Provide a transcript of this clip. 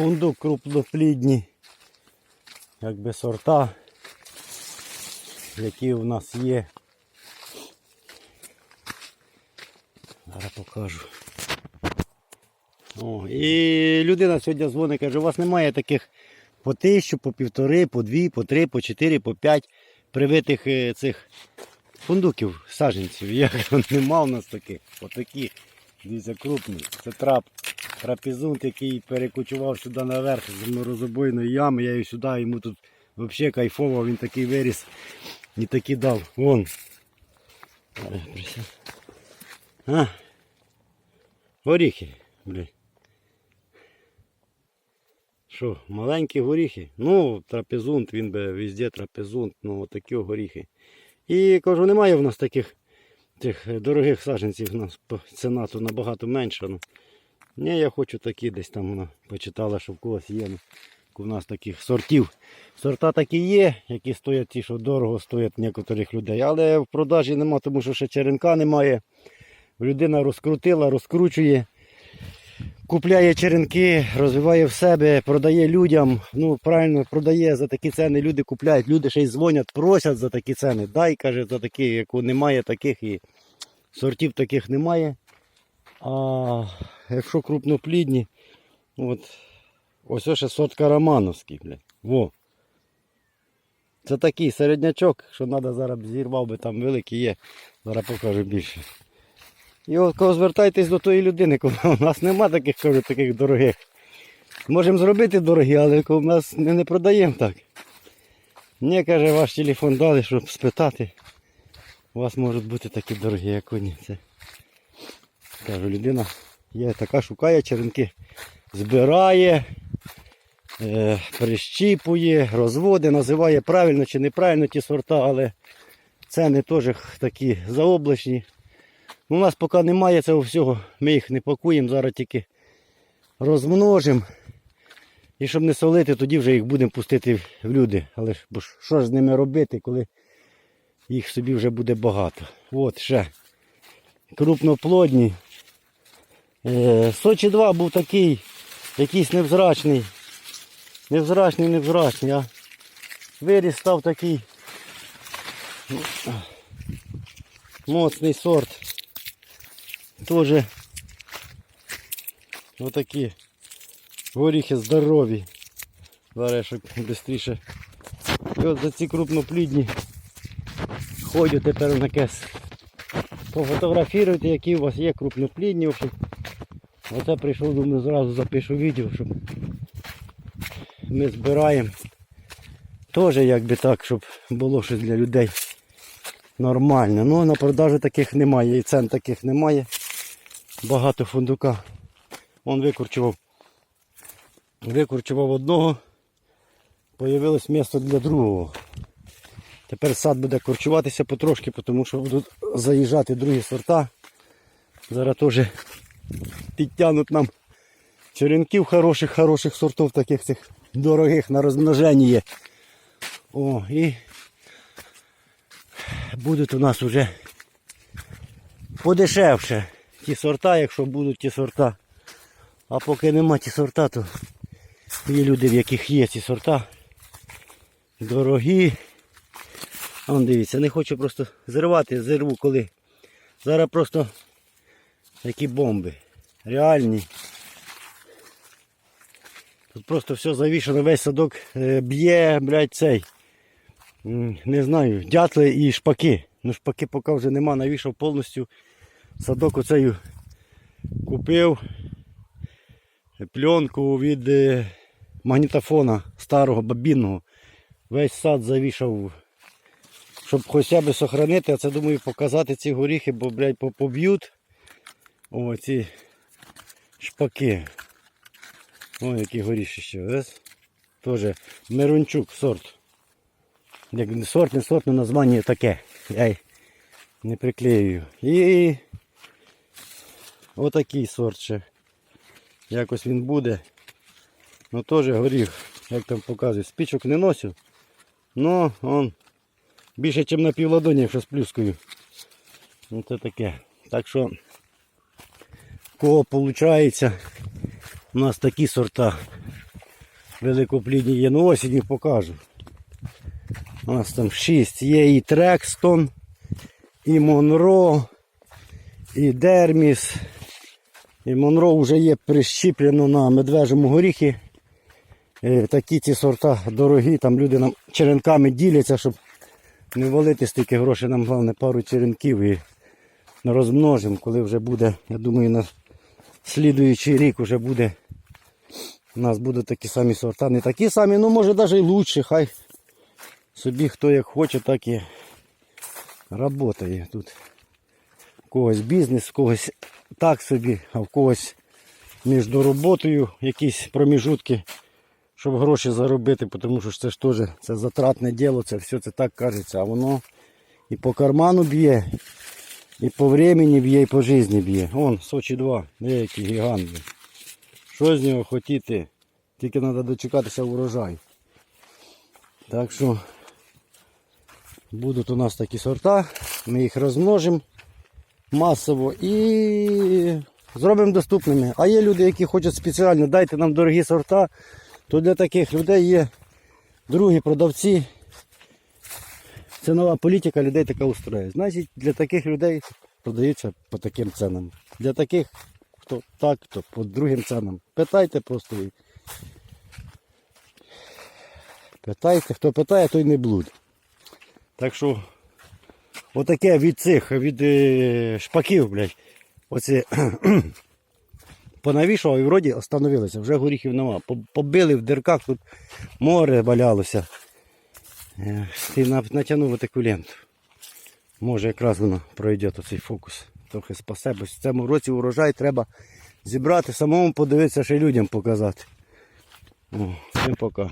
фундук крупноплідні, якби сорта, які у нас є. Зараз покажу. О, і людина сьогодні дзвонить, каже, у вас немає таких по тисячу, по півтори, по дві, по три, по чотири, по п'ять привитих е, цих фундуків, саженців. Я нема у нас таких. Отакі. Дивіться, крупний. Це трап. Трапезунт, який перекочував сюди наверх з морозобойної ями. Я його сюди, йому тут взагалі кайфово, він такий виріс і такий дав. Вон. А. Горіхи, блядь. Що, маленькі горіхи? Ну, трапезунт, він би везде трапезунт, ну отакі горіхи. І кажу, немає в нас таких тих е, дорогих нас ціна тут набагато менша. Ну. Ні, я хочу такі десь там вона почитала, що в когось є. Ну, у нас таких сортів. Сорта такі є, які стоять ті, що дорого стоять некоторих людей. Але в продажі нема, тому що ще черенка немає. Людина розкрутила, розкручує, купляє черенки, розвиває в себе, продає людям. Ну, правильно, продає за такі ціни, люди купляють, люди ще й дзвонять, просять за такі ціни. Дай, каже, за такі, як немає таких і сортів таких немає. А якщо крупноплідні, от ось ще сорт карамановський, блядь. Во. Це такий середнячок, що треба зараз зірвав би там великий є. Зараз покажу більше. І от коли звертайтесь до тої людини, коли у нас нема таких, кажу, таких дорогих. Можемо зробити дорогі, але в нас не, не продаємо так. Мені каже, ваш телефон дали, щоб спитати. У вас можуть бути такі дорогі, як вони. Це. Кажу, людина є така, шукає черенки, збирає, е, прищіпує, розводить, називає правильно чи неправильно ті сорта, але ціни теж такі заоблачні. У нас поки немає цього всього, ми їх не пакуємо, зараз тільки розмножимо. І щоб не солити, тоді вже їх будемо пустити в люди. Але ж бо що ж з ними робити, коли їх собі вже буде багато. От ще крупноплодні. Е, Сочі 2 був такий, якийсь невзрачний. Невзрачний, невзрачний, а виріс став такий моцний сорт. Тоже отакі горіхи здорові. Зараз щоб швидше. І от за ці крупноплідні ходять тепер на кес. Пофотографіруйте, які у вас є крупноплідні. В. Оце прийшов, думаю, зразу запишу відео, щоб ми збираємо. Теж якби так, щоб було щось для людей нормально. Ну на продажу таких немає, і цен таких немає. Багато фундука. Он викорчував. Викорчував одного. Появилось місце для другого. Тепер сад буде корчуватися потрошки, тому що будуть заїжджати другі сорта. Зараз теж підтягнуть нам черенків хороших, хороших сортів, таких цих дорогих на розмноженні є. О, і будуть у нас вже подешевше ті сорта, якщо будуть ті сорта. А поки нема ті сорта, то є люди, в яких є ці сорта. Дорогі. А дивіться, не хочу просто зривати, зірву коли. Зараз просто які бомби. Реальні. Тут просто все завішано, весь садок е, б'є, блядь, цей. Не знаю, дятли і шпаки. Ну шпаки поки вже нема, навішав повністю. Садок оцею купив пленку від е, магнітофона старого бабінного. Весь сад завішав, щоб хоча б сохранити, а це думаю показати ці горіхи, бо блядь, поб'ють. О, ці шпаки. О, які горіші Ось. Теж Мирончук сорт. Як не сорт, не сорт, але названня таке. Я не приклеюю. І отакий сорт ще. Якось він буде. Ну теж горіх, як там показує, спічок не носив. Ну, он більше, ніж на півладоні, якщо з плюскою. Ну це таке. Так що, кого виходить, у нас такі сорта. великоплідні є. Ну осінню покажу. У нас там 6. Є і Трекстон, і Монро, і Дерміс. І Монро вже є прищіплено на медвежому горіхі. Е, Такі ці сорта дорогі, там люди нам черенками діляться, щоб не валити стільки грошей. Нам головне пару черенків і розмножимо, коли вже буде, я думаю, на слідуючий рік вже буде. У нас будуть такі самі сорта. Не такі самі, ну може навіть і лучше. Хай собі хто як хоче, так і працює тут. У когось бізнес, в когось так собі, а в когось між роботою якісь проміжутки, щоб гроші заробити, тому що це ж теж це затратне діло, це все це так кажеться, а воно і по карману б'є, і по времени б'є, і по житті б'є. Вон, Сочі 2, деякий гігант. Що з нього хотіти? Тільки треба дочекатися урожай. Так що будуть у нас такі сорта, ми їх розмножимо масово і зробимо доступними. А є люди, які хочуть спеціально, дайте нам дорогі сорта, то для таких людей є другі продавці. Це нова політика, людей така устроює. Значить, для таких людей продаються по таким ценам. Для таких, хто так, то по другим ценам. Питайте просто. Питайте, хто питає, той не блуд. Так що отаке від цих, від е, шпаків, блядь, оці понавішував і вроді остановилися, вже горіхів нема. Побили в дирках, тут море валялося. Е, Ти натягнув таку ленту. Може якраз воно пройде оцей фокус. Трохи спасе, бо в цьому році урожай треба зібрати, самому подивитися, ще й людям показати. Всім пока.